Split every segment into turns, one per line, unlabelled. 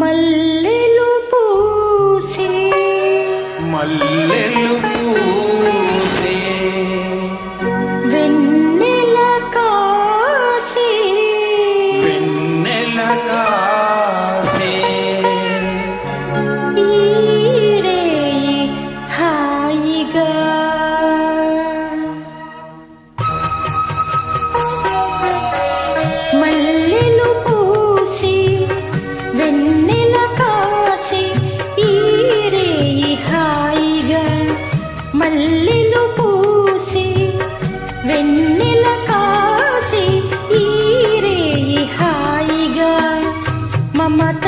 மல்ல
mata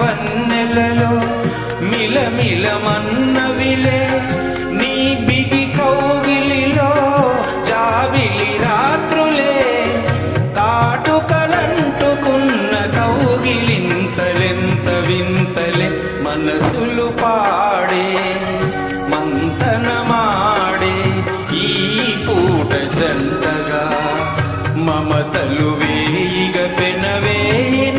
వన్నెలలో మిలమిలమన్నవిలే నీ బిగి కౌగిలిలో జాబిలి రాత్రులే తాటుకలంటుకున్న కౌగిలింతలెంత వింతలే మనసులు పాడే మంతనమాడే ఈ పూట జంటగా మమతలు వేయిగ
పెనవేయిన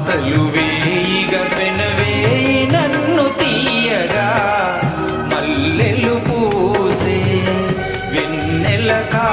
మమతలు వేయిగ పెనవేయి నన్ను తీయగా
మల్లెలు పూసే వెన్నెల కా